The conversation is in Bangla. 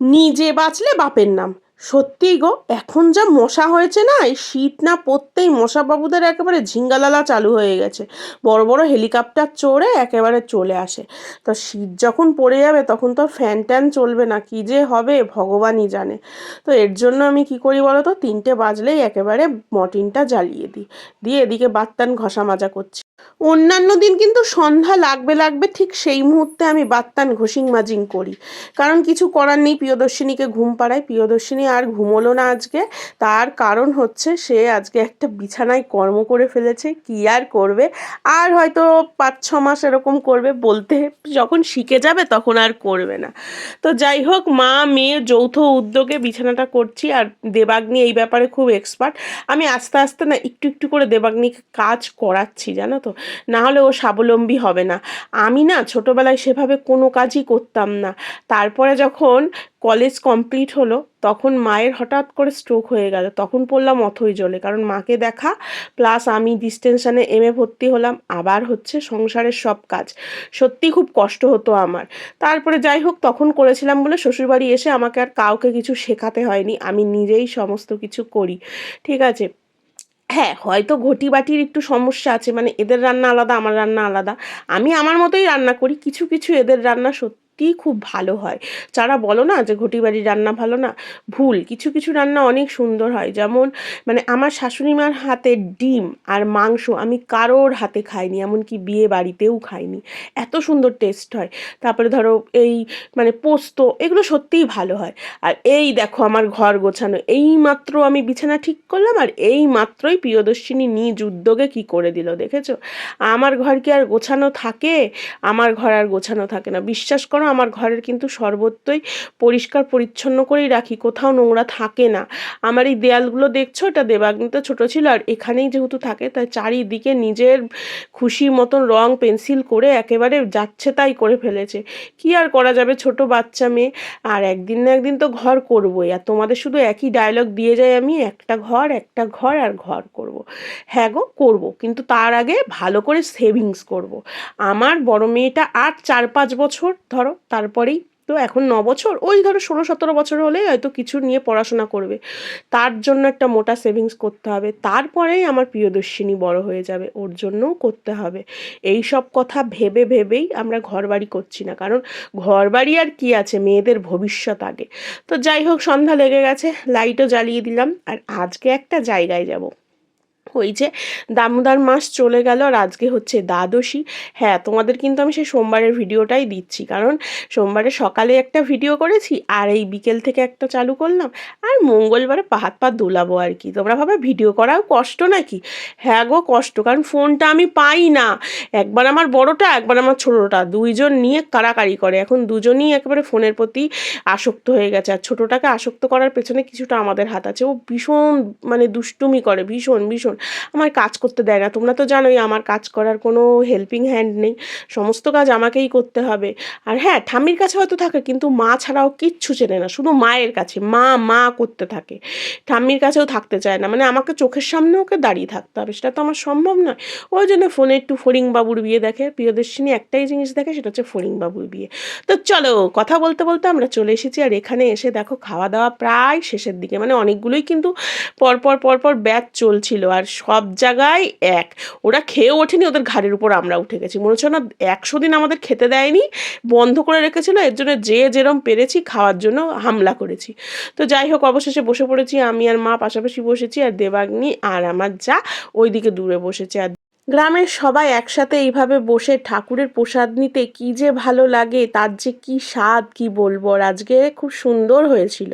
নিজে বাঁচলে বাপের নাম। সত্যিই গো, এখন যা মশা হয়েছে না, এই শীত না পড়তেই মশা বাবুদের একেবারে ঝিঙ্গালালা চালু হয়ে গেছে। বড় বড় হেলিকপ্টার চড়ে একেবারে চলে আসে। তো শীত যখন পড়ে যাবে, তখন তো ফ্যান ট্যান চলবে না, কী যে হবে, ভগবানই জানে। তো এর জন্য আমি কি করি বলো তো, তিনটে বাজলেই একেবারে মর্টিনটা জ্বালিয়ে দিই। দিয়ে এদিকে বাত্তান ঘষা মাজা করছি। অন্যান্য দিন কিন্তু সন্ধ্যা লাগবে লাগবে ঠিক সেই মুহূর্তে আমি বাত্তান ঘষিং মাজিং করি। কারণ কিছু করার নেই, প্রিয়দর্শিনীকে ঘুম পাড়াই প্রিয়দর্শিনী আর ঘুমোলো না আজকে। তার কারণ হচ্ছে সে আজকে একটা বিছানায় কর্ম করে ফেলেছে। কি আর করবে? আর হয়তো পাঁচ, ছ মাস এরকম করবে বলতে। যখন শিখে যাবে তখন আর করবে না। তো যাই হোক, মা, মেয়ে, যৌথ উদ্যোগে বিছানাটা করছি। আর দেবাগ্নি এই ব্যাপারে খুব এক্সপার্ট আমি আস্তে আস্তে না একটু একটু করে দেবাগ্নিকে কাজ করাচ্ছি, জানো তো? না হলে ও স্বাবলম্বী হবে না। আমি না ছোটোবেলায় সেভাবে কোনো কাজই করতাম না। তারপরে যখন কলেজ কমপ্লিট হলো, তখন মায়ের হঠাৎ করে স্ট্রোক হয়ে গেল। তখন পড়লাম অথই জলে। কারণ মাকে দেখা প্লাস আমি ডিস্টেনশানে এমএ ভর্তি হলাম। আবার হচ্ছে সংসারের সব কাজ। সত্যি খুব কষ্ট হতো আমার। তারপরে যাই হোক, তখন করেছিলাম বলে শ্বশুরবাড়ি এসে আমাকে আর কাউকে কিছু শেখাতে হয়নি। আমি নিজেই সমস্ত কিছু করি। ঠিক আছে? হ্যাঁ হয়তো ঘটি বাটির একটু সমস্যা আছে মানে এদের রান্না আলাদা, আমার রান্না আলাদা। আমি আমার মতোই রান্না করি, কিছু কিছু এদের রান্না সত্যি সত্যিই খুব ভালো হয়। যারা বলো না যে ঘটি বাড়ির রান্না ভালো না, ভুল। কিছু কিছু রান্না অনেক সুন্দর হয়। যেমন মানে আমার শাশুড়ি মার হাতে ডিম আর মাংস আমি কারোর হাতে খাইনি, এমনকি বিয়ে বাড়িতেও খাইনি। এত সুন্দর টেস্ট হয়। তারপরে ধরো এই মানে পোস্ত, এগুলো সত্যিই ভালো হয়। আর এই দেখো আমার ঘর গোছানো। এই মাত্র আমি বিছানা ঠিক করলাম আর এই মাত্রই প্রিয়দর্শিনী নিজ উদ্যোগে কি করে দিল দেখেছ? আমার ঘর কি আর গোছানো থাকে? আমার ঘর আর গোছানো থাকে না। বিশ্বাস করো আমার ঘরের কিন্তু সর্বত্রই পরিষ্কার, পরিচ্ছন্ন করেই রাখি। কোথাও নোংরা থাকে না। আমার এই দেয়ালগুলো দেখছ? এটা দেবাগ্নিতে ছোটো ছিল আর এখানেই যেহেতু থাকে, তাই চারিদিকে নিজের খুশি মতন রং পেন্সিল করে একেবারে যাচ্ছে তাই করে ফেলেছে। কি আর করা যাবে ছোট বাচ্চা মেয়ে? আর একদিন না একদিন তো ঘর করবোই। আর তোমাদের শুধু একই ডায়লগ দিয়ে যাই আমি, একটা ঘর একটা ঘর আর ঘর করব। হ্যাঁ গো, করব। কিন্তু তার আগে ভালো করে সেভিংস করব। আমার বড় মেয়েটা আর চার পাঁচ বছর, ধরো। তারপরেই তো এখন ন বছর। ওই ধরো ষোলো সতেরো বছর হলে হয়তো কিছু নিয়ে পড়াশোনা করবে। তার জন্য একটা মোটা সেভিংস করতে হবে। তারপরেই আমার প্রিয়দর্শিনী বড় হয়ে যাবে। ওর জন্যও করতে হবে। এই সব কথা ভেবে ভেবেই আমরা ঘর বাড়ি করছি না। কারণ ঘর বাড়ি আর কি আছে? মেয়েদের ভবিষ্যৎ আগে। তো যাই হোক, সন্ধ্যা লেগে গেছে। লাইটও জ্বালিয়ে দিলাম। আর আজকে একটা জায়গায় যাব। ওই যে দামোদর মাস চলে গেল আর আজকে হচ্ছে দ্বাদশী। হ্যাঁ তোমাদের কিন্তু আমি সেই সোমবারের ভিডিওটাই দিচ্ছি। কারণ সোমবারে সকালে একটা ভিডিও করেছি আর এই বিকেল থেকে একটা চালু করলাম আর মঙ্গলবারে পাহাত পা দোলাবো আর কি। তোমরা ভাবে ভিডিও করাও কষ্ট নাকি? হ্যাঁ গো, কষ্ট। কারণ ফোনটা আমি পাই না। একবার আমার বড়টা, একবার আমার ছোটোটা। দুইজন নিয়ে কারাকারি করে। এখন দুজনই একেবারে ফোনের প্রতি আসক্ত হয়ে গেছে। আর ছোটোটাকে আসক্ত করার পেছনে কিছুটা আমাদের হাত আছে। ও ভীষণ মানে দুষ্টুমি করে। ভীষণ ভীষণ। আমার কাজ করতে দেয় না। তোমরা তো জানোই আমার কাজ করার কোনো হেল্পিং হ্যান্ড নেই। সমস্ত কাজ আমাকেই করতে হবে। আর হ্যাঁ ঠাম্মির কাছে হয়তো থাকে, কিন্তু মা ছাড়াও কিচ্ছু চেনে না। শুধু মায়ের কাছে, মা মা করতে থাকে। ঠাম্মির কাছেও থাকতে চায় না। মানে আমাকে চোখের সামনে ওকে দাঁড়িয়ে থাকতে হবে, সেটা তো আমার সম্ভব নয়। ওই জন্য ফোনে একটু ফড়িংবাবুর বিয়ে দেখে। প্রিয়দর্শিনী একটাই জিনিস দেখে, সেটা হচ্ছে ফড়িংবাবুর বিয়ে। তো চলো, কথা বলতে বলতে আমরা চলে এসেছি, আর এখানে এসে দেখো, খাওয়া দাওয়া প্রায় শেষের দিকে। মানে অনেকগুলোই কিন্তু পরপর পরপর ব্যাচ চলছিল। আর সব জায়গায় এক। ওরা খেয়ে ওঠেনি, ওদের ঘাড়ের উপর আমরা উঠে গেছি। মনে হচ্ছে না একশো দিন আমাদের খেতে দেয়নি, বন্ধ করে রেখেছিল, এর জন্য যে যেরম পেরেছি খাওয়ার জন্য হামলা করেছি। তো যাই হোক, অবশেষে বসে পড়েছি, আমি আর মা পাশাপাশি বসেছি, আর দেবাগ্নি আর আমার যা ওইদিকে দূরে বসেছে। আর গ্রামের সবাই একসাথে এইভাবে বসে ঠাকুরের প্রসাদ নিতে কি যে ভালো লাগে, তার যে কি স্বাদ, কি বলব? আর আজকে খুব সুন্দর হয়েছিল।